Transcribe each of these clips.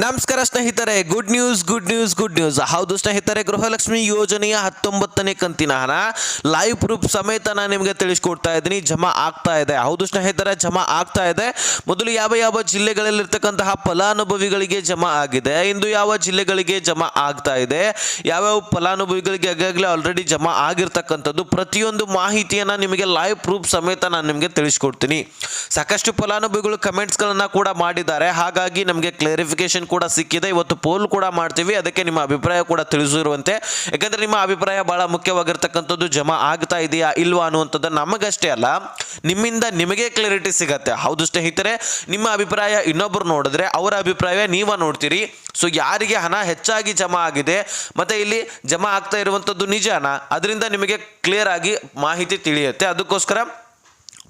ನಮಸ್ಕಾರ ಸ್ನೇಹಿತರೆ good news good news good news ಹೌದು ಸ್ನೇಹಿತರೆ, ಗೃಹಲಕ್ಷ್ಮಿ ಯೋಜನೆಯ ಹತ್ತೊಂಬತ್ತನೇ ಕಂತಿನ ಹಣ ಲೈವ್ ಪ್ರೂಫ್ ಸಮೇತ ನಾನು ನಿಮಗೆ ತಿಳಿಸ್ಕೊಡ್ತಾ ಇದ್ದೀನಿ. ಜಮಾ ಆಗ್ತಾ ಇದೆ. ಹೌದು ಸ್ನೇಹಿತರೆ, ಜಮಾ ಆಗ್ತಾ ಇದೆ. ಮೊದಲು ಯಾವ ಯಾವ ಜಿಲ್ಲೆಗಳಲ್ಲಿರ್ತಕ್ಕಂತಹ ಫಲಾನುಭವಿಗಳಿಗೆ ಜಮಾ ಆಗಿದೆ, ಇಂದು ಯಾವ ಜಿಲ್ಲೆಗಳಿಗೆ ಜಮಾ ಆಗ್ತಾ ಇದೆ ಯಾವ್ಯಾವ ಫಲಾನುಭವಿಗಳಿಗೆ ಈಗಾಗಲೇ ಆಲ್ರೆಡಿ ಜಮಾ ಆಗಿರ್ತಕ್ಕಂಥದ್ದು, ಪ್ರತಿಯೊಂದು ಮಾಹಿತಿಯನ್ನು ನಿಮಗೆ ಲೈವ್ ಪ್ರೂಫ್ ಸಮೇತ ನಾನು ನಿಮಗೆ ತಿಳಿಸ್ಕೊಡ್ತೀನಿ. ಸಾಕಷ್ಟು ಫಲಾನುಭವಿಗಳು ಕಮೆಂಟ್ಸ್ಗಳನ್ನು ಕೂಡ ಮಾಡಿದ್ದಾರೆ. ಹಾಗಾಗಿ ನಮಗೆ ಕ್ಲಾರಿಫಿಕೇಶನ್ ಕೂಡ ಸಿಕ್ಕಿದೆ. ಇವತ್ತು ಪೋಲ್ ಕೂಡ ಮಾಡ್ತೀವಿ. ಅದಕ್ಕೆ ನಿಮ್ಮ ಅಭಿಪ್ರಾಯ ಕೂಡ ತಿಳಿಸಿರುವಂತೆ. ಯಾಕಂದರೆ ನಿಮ್ಮ ಅಭಿಪ್ರಾಯ ಬಹಳ ಮುಖ್ಯವಾಗಿರ್ತಕ್ಕಂಥದ್ದು ಜಮಾ ಆಗ್ತಾ ಇದೆಯಾ ಇಲ್ವಾ ಅನ್ನುವಂಥದ್ದು ನಮಗಷ್ಟೇ ಅಲ್ಲ. ನಿಮ್ಮಿಂದ ನಿಮಗೆ ಕ್ಲಾರಿಟಿ ಸಿಗತ್ತೆ. ಹೌದು ಸ್ನೇಹಿತರೆ, ನಿಮ್ಮ ಅಭಿಪ್ರಾಯ ಇನ್ನೊಬ್ಬರು ನೋಡಿದ್ರೆ ಅವರ ಅಭಿಪ್ರಾಯ ನೀವ ನೋಡ್ತೀರಿ. ಸೊ ಯಾರಿಗೆ ಹಣ ಹೆಚ್ಚಾಗಿ ಜಮಾ ಆಗಿದೆ, ಮತ್ತೆ ಇಲ್ಲಿ ಜಮಾ ಆಗ್ತಾ ಇರುವಂಥದ್ದು ನಿಜಾನ? ಅದರಿಂದ ನಿಮಗೆ ಕ್ಲಿಯರ್ ಆಗಿ ಮಾಹಿತಿ ತಿಳಿಯುತ್ತೆ. ಅದಕ್ಕೋಸ್ಕರ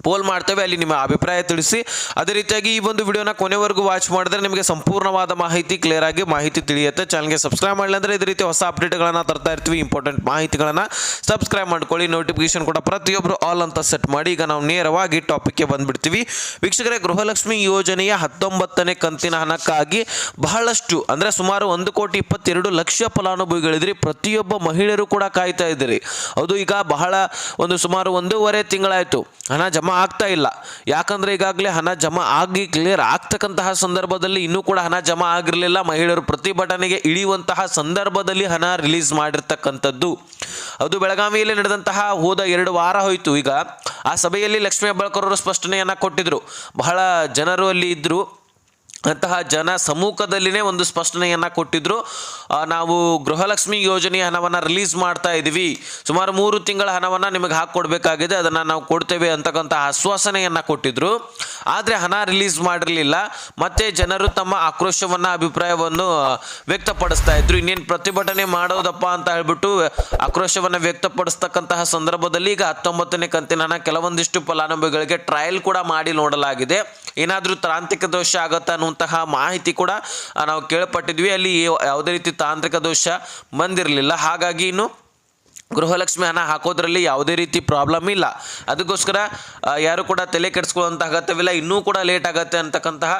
ಪೋಲ್ ಮಾಡ್ತೇವೆ, ಅಲ್ಲಿ ನಿಮ್ಮ ಅಭಿಪ್ರಾಯ ತಿಳಿಸಿ. ಅದೇ ರೀತಿಯಾಗಿ ಈ ಒಂದು ವಿಡಿಯೋನ ಕೊನೆವರೆಗೂ ವಾಚ್ ಮಾಡಿದ್ರೆ ನಿಮಗೆ ಸಂಪೂರ್ಣವಾದ ಮಾಹಿತಿ ಕ್ಲಿಯರ್ ಆಗಿ ಮಾಹಿತಿ ತಿಳಿಯುತ್ತೆ. ಚಾನಲ್ಗೆ ಸಬ್ಸ್ಕ್ರೈಬ್ ಮಾಡಲಿ ಅಂದರೆ ಇದೇ ರೀತಿ ಹೊಸ ಅಪ್ಡೇಟ್ಗಳನ್ನು ತರ್ತಾ ಇರ್ತೀವಿ ಇಂಪಾರ್ಟೆಂಟ್ ಮಾಹಿತಿಗಳನ್ನು ಸಬ್ಸ್ಕ್ರೈಬ್ ಮಾಡ್ಕೊಳ್ಳಿ. ನೋಟಿಫಿಕೇಶನ್ ಕೂಡ ಪ್ರತಿಯೊಬ್ಬರು ಆಲ್ ಅಂತ ಸೆಟ್ ಮಾಡಿ, ಈಗ ನಾವು ನೇರವಾಗಿ ಟಾಪಿಕ್ಗೆ ಬಂದ್ಬಿಡ್ತೀವಿ. ವೀಕ್ಷಕರೇ, ಗೃಹಲಕ್ಷ್ಮಿ ಯೋಜನೆಯ ಹತ್ತೊಂಬತ್ತನೇ ಕಂತಿನ ಹಣಕ್ಕಾಗಿ ಬಹಳಷ್ಟು, ಅಂದರೆ ಸುಮಾರು ಒಂದು ಕೋಟಿ ಇಪ್ಪತ್ತೆರಡು ಲಕ್ಷ ಫಲಾನುಭವಿಗಳಿದ್ರಿ. ಪ್ರತಿಯೊಬ್ಬ ಮಹಿಳೆಯರು ಕೂಡ ಕಾಯ್ತಾ ಇದ್ದೀರಿ. ಅದು ಈಗ ಬಹಳ ಒಂದು ಸುಮಾರು ಒಂದೂವರೆ ತಿಂಗಳಾಯಿತು. ಹಣ ಜಮಾ ಆಗ್ತಾ ಇಲ್ಲ. ಯಾಕಂದ್ರೆ ಈಗಾಗಲೇ ಹಣ ಜಮಾ ಆಗಿ ಕ್ಲಿಯರ್ ಆಗ್ತಕ್ಕಂತಹ ಸಂದರ್ಭದಲ್ಲಿ ಇನ್ನೂ ಕೂಡ ಹಣ ಜಮಾ ಆಗಿರಲಿಲ್ಲ. ಮಹಿಳೆಯರು ಪ್ರತಿಭಟನೆಗೆ ಇಳಿಯುವಂತಹ ಸಂದರ್ಭದಲ್ಲಿ ಹಣ ರಿಲೀಸ್ ಮಾಡಿರ್ತಕ್ಕಂಥದ್ದು. ಅದು ಬೆಳಗಾವಿಯಲ್ಲಿ ನಡೆದಂತಹ ಹೋದ ಎರಡು ವಾರ ಹೋಯಿತು. ಈಗ ಆ ಸಭೆಯಲ್ಲಿ ಲಕ್ಷ್ಮೀ ಹೆಬ್ಬಾಳ್ಕರ್ ಅವರು ಸ್ಪಷ್ಟನೆಯನ್ನು ಕೊಟ್ಟಿದ್ರು. ಬಹಳ ಜನರು ಅಲ್ಲಿ ಇದ್ದರು ಅಂತಹ ಜನ ಸಮ್ಮುಖದಲ್ಲಿನೇ ಒಂದು ಸ್ಪಷ್ಟನೆಯನ್ನು ಕೊಟ್ಟಿದ್ದರು ನಾವು ಗೃಹಲಕ್ಷ್ಮಿ ಯೋಜನೆಯ ಹಣವನ್ನು ರಿಲೀಸ್ ಮಾಡ್ತಾ ಇದ್ದೀವಿ ಸುಮಾರು ಮೂರು ತಿಂಗಳ ಹಣವನ್ನು ನಿಮಗೆ ಹಾಕ್ಕೊಡ್ಬೇಕಾಗಿದೆ. ಅದನ್ನು ನಾವು ಕೊಡ್ತೇವೆ ಅಂತಕ್ಕಂಥ ಆಶ್ವಾಸನೆಯನ್ನು ಕೊಟ್ಟಿದ್ದರು ಆದರೆ ಹಣ ರಿಲೀಸ್ ಮಾಡಿರಲಿಲ್ಲ. ಮತ್ತೆ ಜನರು ತಮ್ಮ ಆಕ್ರೋಶವನ್ನು, ಅಭಿಪ್ರಾಯವನ್ನು ವ್ಯಕ್ತಪಡಿಸ್ತಾ ಇದ್ರು. ಇನ್ನೇನು ಪ್ರತಿಭಟನೆ ಮಾಡೋದಪ್ಪ ಅಂತ ಹೇಳ್ಬಿಟ್ಟು ಆಕ್ರೋಶವನ್ನು ವ್ಯಕ್ತಪಡಿಸ್ತಕ್ಕಂತಹ ಸಂದರ್ಭದಲ್ಲಿ ಈಗ ಹತ್ತೊಂಬತ್ತನೇ ಕಂತಿನ ಹಣ ಕೆಲವೊಂದಿಷ್ಟು ಫಲಾನುಭವಿಗಳಿಗೆ ಟ್ರಯಲ್ ಕೂಡ ಮಾಡಿ ನೋಡಲಾಗಿದೆ. ಏನಾದರೂ ತಾಂತ್ರಿಕ ದೋಷ ಆಗುತ್ತಾ ಅನ್ನುವಂತಹ ಮಾಹಿತಿ ಕೂಡ ನಾವು ಕೇಳಪಟ್ಟಿದ್ವಿ. ಅಲ್ಲಿ ಯಾವುದೇ ರೀತಿ ತಾಂತ್ರಿಕ ದೋಷ ಬಂದಿರಲಿಲ್ಲ. ಹಾಗಾಗಿ ಇನ್ನು ಗೃಹಲಕ್ಷ್ಮಿ ಹಣ ಹಾಕೋದ್ರಲ್ಲಿ ಯಾವುದೇ ರೀತಿ ಪ್ರಾಬ್ಲಮ್ ಇಲ್ಲ. ಅದಕ್ಕೋಸ್ಕರ ಯಾರು ಕೂಡ ತಲೆ ಕೆಡಿಸ್ಕೊಳ್ಳುವಂಥ ಅಗತ್ಯವಿಲ್ಲ. ಇನ್ನೂ ಕೂಡ ಲೇಟ್ ಆಗುತ್ತೆ ಅಂತಕ್ಕಂತಹ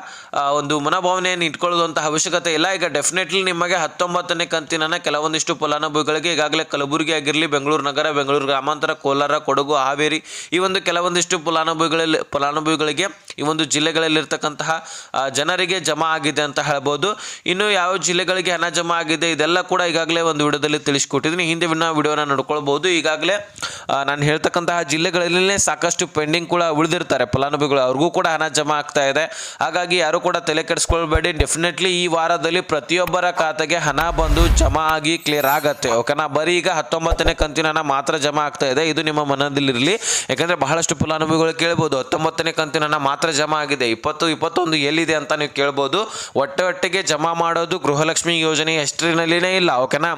ಒಂದು ಮನೋಭಾವನೆಯನ್ನು ಇಟ್ಕೊಳ್ಳುವಂತಹ ಅವಶ್ಯಕತೆ ಇಲ್ಲ. ಈಗ ಡೆಫಿನೆಟ್ಲಿ ನಿಮಗೆ ಹತ್ತೊಂಬತ್ತನೇ ಕಂತಿನ ಕೆಲವೊಂದಿಷ್ಟು ಫಲಾನುಭವಿಗಳಿಗೆ ಈಗಾಗಲೇ ಕಲಬುರಗಿ ಆಗಿರಲಿ, ಬೆಂಗಳೂರು ನಗರ, ಬೆಂಗಳೂರು ಗ್ರಾಮಾಂತರ, ಕೋಲಾರ, ಕೊಡಗು, ಹಾವೇರಿ, ಈ ಒಂದು ಕೆಲವೊಂದಿಷ್ಟು ಫಲಾನುಭವಿಗಳಲ್ಲಿ, ಫಲಾನುಭವಿಗಳಿಗೆ ಈ ಒಂದು ಜಿಲ್ಲೆಗಳಲ್ಲಿರ್ತಕ್ಕಂತಹ ಜನರಿಗೆ ಜಮಾ ಆಗಿದೆ ಅಂತ ಹೇಳ್ಬೋದು. ಇನ್ನು ಯಾವ ಜಿಲ್ಲೆಗಳಿಗೆ ಹಣ ಜಮಾ ಆಗಿದೆ, ಇದೆಲ್ಲ ಕೂಡ ಈಗಾಗಲೇ ಒಂದು ವಿಡಿಯೋದಲ್ಲಿ ತಿಳಿಸ್ಕೊಟ್ಟಿದ್ದೀನಿ. ಹಿಂದೆ ವಿಡಿಯೋನ ನೋಡ್ಕೊಳ್ಬೋದು ಈಗಾಗಲೇ ನಾನು ಹೇಳ್ತಕ್ಕಂತಹ ಜಿಲ್ಲೆಗಳಲ್ಲೇ ಸಾಕಷ್ಟು ಪೆಂಡಿಂಗ್ ಕೂಡ ಉಳಿದಿರ್ತಾರೆ. ಫಲಾನುಭವಿಗಳು ಅವ್ರಿಗೂ ಕೂಡ ಹಣ ಜಮಾ ಆಗ್ತಾ ಇದೆ. ಹಾಗಾಗಿ ಯಾರು ಕೂಡ ತಲೆ ಕೆಡಿಸ್ಕೊಳ್ಬೇಡಿ. ಡೆಫಿನೆಟ್ಲಿ ಈ ವಾರದಲ್ಲಿ ಪ್ರತಿಯೊಬ್ಬರ ಖಾತೆಗೆ ಹಣ ಬಂದು ಜಮಾ ಆಗಿ ಕ್ಲಿಯರ್ ಆಗತ್ತೆ. ಓಕೆನಾ ಬರೀ ಈಗ ಹತ್ತೊಂಬತ್ತನೇ ಕಂತಿನ ಹಣ ಮಾತ್ರ ಜಮಾ ಆಗ್ತಾ ಇದೆ. ಇದು ನಿಮ್ಮ ಮನದಲ್ಲಿರಲಿ. ಯಾಕಂದ್ರೆ ಬಹಳಷ್ಟು ಫಲಾನುಭವಿಗಳು ಕೇಳ್ಬೋದು, ಹತ್ತೊಂಬತ್ತನೇ ಕಂತಿನ ಹಣ ಮಾತ್ರ ಜಮಾ ಆಗಿದೆ. ಇಪ್ಪತ್ತು, ಇಪ್ಪತ್ತೊಂದು ಎಲ್ಲಿದೆ ಅಂತ ನೀವು ಕೇಳ್ಬೋದು. ಒಟ್ಟೆ ಒಟ್ಟಿಗೆ ಜಮಾ ಮಾಡೋದು ಗೃಹಲಕ್ಷ್ಮಿ ಯೋಜನೆ ಹೆಸರಿನಲ್ಲಿನೇ ಇಲ್ಲ. ಓಕೆನಾ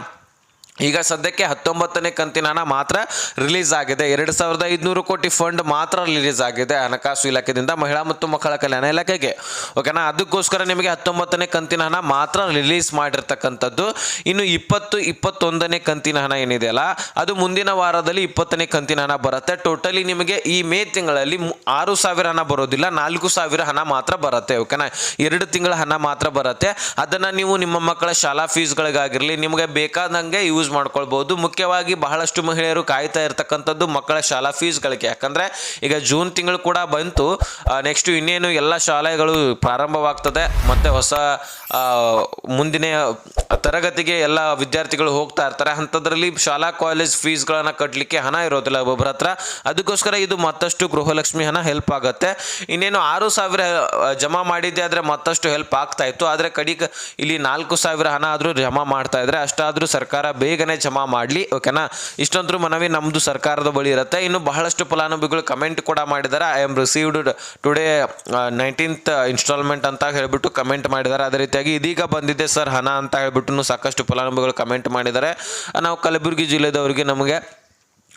ಈಗ ಸದ್ಯಕ್ಕೆ ಹತ್ತೊಂಬತ್ತನೇ ಕಂತಿನ ಹಣ ಮಾತ್ರ ರಿಲೀಸ್ ಆಗಿದೆ. ಎರಡು ಸಾವಿರದ ಐದುನೂರು ಕೋಟಿ ಫಂಡ್ ಮಾತ್ರ ರಿಲೀಸ್ ಆಗಿದೆ ಹಣಕಾಸು ಇಲಾಖೆಯಿಂದ ಮಹಿಳಾ ಮತ್ತು ಮಕ್ಕಳ ಕಲ್ಯಾಣ ಇಲಾಖೆಗೆ. ಓಕೆನಾ ಅದಕ್ಕೋಸ್ಕರ ನಿಮಗೆ ಹತ್ತೊಂಬತ್ತನೇ ಕಂತಿನ ಹಣ ಮಾತ್ರ ರಿಲೀಸ್ ಮಾಡಿರ್ತಕ್ಕಂಥದ್ದು. ಇನ್ನು ಇಪ್ಪತ್ತು, ಇಪ್ಪತ್ತೊಂದನೇ ಕಂತಿನ ಹಣ ಏನಿದೆಯಲ್ಲ ಅದು ಮುಂದಿನ ವಾರದಲ್ಲಿ ಇಪ್ಪತ್ತನೇ ಕಂತಿನ ಹಣ ಬರುತ್ತೆ. ಟೋಟಲಿ ನಿಮಗೆ ಈ ಮೇ ತಿಂಗಳಲ್ಲಿ ಆರು ಸಾವಿರ ಹಣ ಬರೋದಿಲ್ಲ, ನಾಲ್ಕು ಸಾವಿರ ಹಣ ಮಾತ್ರ ಬರುತ್ತೆ. ಓಕೆನಾ ಎರಡು ತಿಂಗಳ ಹಣ ಮಾತ್ರ ಬರುತ್ತೆ. ಅದನ್ನು ನೀವು ನಿಮ್ಮ ಮಕ್ಕಳ ಶಾಲಾ ಫೀಸ್ಗಳಿಗಾಗಿರಲಿ ನಿಮಗೆ ಬೇಕಾದಂಗೆ ಯೂಸ್ ಮಾಡ್ಕೊಳ್ಬೋದು ಮುಖ್ಯವಾಗಿ ಬಹಳಷ್ಟು ಮಹಿಳೆಯರು ಕಾಯ್ತಾ ಇರ್ತಕ್ಕಂಥದ್ದು ಮಕ್ಕಳ ಶಾಲಾ ಫೀಸ್ಗಳಿಗೆ ಯಾಕಂದರೆ ಈಗ ಜೂನ್ ತಿಂಗಳು ಕೂಡ ಬಂತು. ನೆಕ್ಸ್ಟ್ ಇನ್ನೇನು ಎಲ್ಲ ಶಾಲೆಗಳು ಪ್ರಾರಂಭವಾಗ್ತದೆ. ಮತ್ತು ಹೊಸ ಮುಂದಿನ ತರಗತಿಗೆ ಎಲ್ಲ ವಿದ್ಯಾರ್ಥಿಗಳು ಹೋಗ್ತಾ ಇರ್ತಾರೆ. ಅಂಥದ್ರಲ್ಲಿ ಶಾಲಾ ಕಾಲೇಜ್ ಫೀಸ್ಗಳನ್ನು ಕಟ್ಟಲಿಕ್ಕೆ ಹಣ ಇರೋದಿಲ್ಲ ಒಬ್ಬೊಬ್ಬರ ಹತ್ರ. ಅದಕ್ಕೋಸ್ಕರ ಇದು ಮತ್ತಷ್ಟು ಗೃಹಲಕ್ಷ್ಮಿ ಹಣ ಹೆಲ್ಪ್ ಆಗುತ್ತೆ. ಇನ್ನೇನು ಆರು ಸಾವಿರ ಜಮಾ ಮಾಡಿದ್ದೆ ಆದರೆ ಮತ್ತಷ್ಟು ಹೆಲ್ಪ್ ಆಗ್ತಾ ಇತ್ತು. ಆದರೆ ಕಡಿಕ ಇಲ್ಲಿ ನಾಲ್ಕು ಸಾವಿರ ಹಣ ಆದರೂ ಜಮಾ ಮಾಡ್ತಾ ಇದ್ರೆ ಅಷ್ಟಾದರೂ ಸರ್ಕಾರ ಬೇಗನೆ ಜಮಾ ಮಾಡಲಿ, ಓಕೆನಾ? ಇಷ್ಟೊಂದ್ರೂ ಮನವಿ ನಮ್ಮದು ಸರ್ಕಾರದ ಬಳಿ ಇರುತ್ತೆ. ಇನ್ನು ಬಹಳಷ್ಟು ಫಲಾನುಭವಿಗಳು ಕಮೆಂಟ್ ಕೂಡ ಮಾಡಿದ್ದಾರೆ. I am received today nineteenth instalment ಅಂತ ಹೇಳಿಬಿಟ್ಟು ಕಮೆಂಟ್ ಮಾಡಿದ್ದಾರೆ. ಅದೇ ರೀತಿಯಾಗಿ ಇದೀಗ ಬಂದಿದೆ ಸರ್ ಹಣ ಅಂತ ಹೇಳ್ಬಿಟ್ಟು ಸಾಕಷ್ಟು ಫಲಾನುಭವಿಗಳು ಕಮೆಂಟ್ ಮಾಡಿದ್ದಾರೆ. ನಾವು ಕಲಬುರಗಿ ಜಿಲ್ಲೆದವರಿಗೆ ನಮಗೆ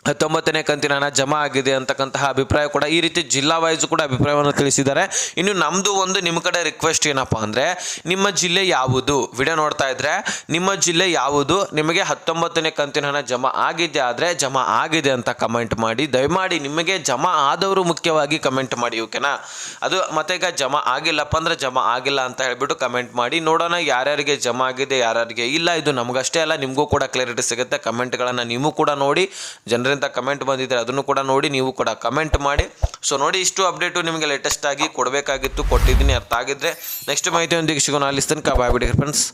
ಹತ್ತೊಂಬತ್ತನೇ ಕಂತಿನ ಹಣ ಜಮಾ ಆಗಿದೆ ಅಂತಕ್ಕಂತಹ ಅಭಿಪ್ರಾಯ ಕೂಡ ಈ ರೀತಿ ಜಿಲ್ಲಾ ವೈಸ್ ಕೂಡ ಅಭಿಪ್ರಾಯವನ್ನು ತಿಳಿಸಿದ್ದಾರೆ. ಇನ್ನು ನಮ್ಮದು ಒಂದು ನಿಮ್ಮ ಕಡೆ ರಿಕ್ವೆಸ್ಟ್ ಏನಪ್ಪ ಅಂದರೆ, ನಿಮ್ಮ ಜಿಲ್ಲೆ ಯಾವುದು? ವಿಡಿಯೋ ನೋಡ್ತಾ ಇದ್ರೆ, ನಿಮ್ಮ ಜಿಲ್ಲೆ ಯಾವುದು? ನಿಮಗೆ ಹತ್ತೊಂಬತ್ತನೇ ಕಂತಿನ ಹಣ ಜಮಾ ಆಗಿದೆ ಆದರೆ ಜಮಾ ಆಗಿದೆ ಅಂತ ಕಮೆಂಟ್ ಮಾಡಿ. ದಯಮಾಡಿ ನಿಮಗೆ ಜಮಾ ಆದವರು ಮುಖ್ಯವಾಗಿ ಕಮೆಂಟ್ ಮಾಡಿ ಓಕೆನಾ ಅದು ಮತ್ತೆ ಈಗ ಜಮಾ ಆಗಿಲ್ಲಪ್ಪ ಅಂದ್ರೆ ಜಮಾ ಆಗಿಲ್ಲ ಅಂತ ಹೇಳ್ಬಿಟ್ಟು ಕಮೆಂಟ್ ಮಾಡಿ. ನೋಡೋಣ ಯಾರ್ಯಾರಿಗೆ ಜಮಾ ಆಗಿದೆ, ಯಾರ್ಯಾರಿಗೆ ಇಲ್ಲ. ಇದು ನಮಗಷ್ಟೇ ಅಲ್ಲ, ನಿಮಗೂ ಕೂಡ ಕ್ಲಾರಿಟಿ ಸಿಗುತ್ತೆ. ಕಮೆಂಟ್ಗಳನ್ನು ನೀವು ಕೂಡ ನೋಡಿ. ಜನರಿಂದ ಕಮೆಂಟ್ ಬಂದಿದ್ರೆ ಅದನ್ನು ಕೂಡ ನೋಡಿ ನೀವು ಕೂಡ ಕಮೆಂಟ್ ಮಾಡಿ. ಸೊ ನೋಡಿ ಇಷ್ಟು ಅಪ್ಡೇಟು ನಿಮಗೆ ಲೇಟೆಸ್ಟ್ ಆಗಿ ಕೊಡಬೇಕಾಗಿತ್ತು, ಕೊಟ್ಟಿದ್ದೀನಿ ಅರ್ಥ ಆಗಿದ್ರೆ. ನೆಕ್ಸ್ಟ್ ಮಾಹಿತಿಯೊಂದಿಗೆ ಸಿಗೋಣ. ಅಲ್ಲಿ ತನಕ ಬಾಯ್ ಬಿಡಿ ಫ್ರೆಂಡ್ಸ್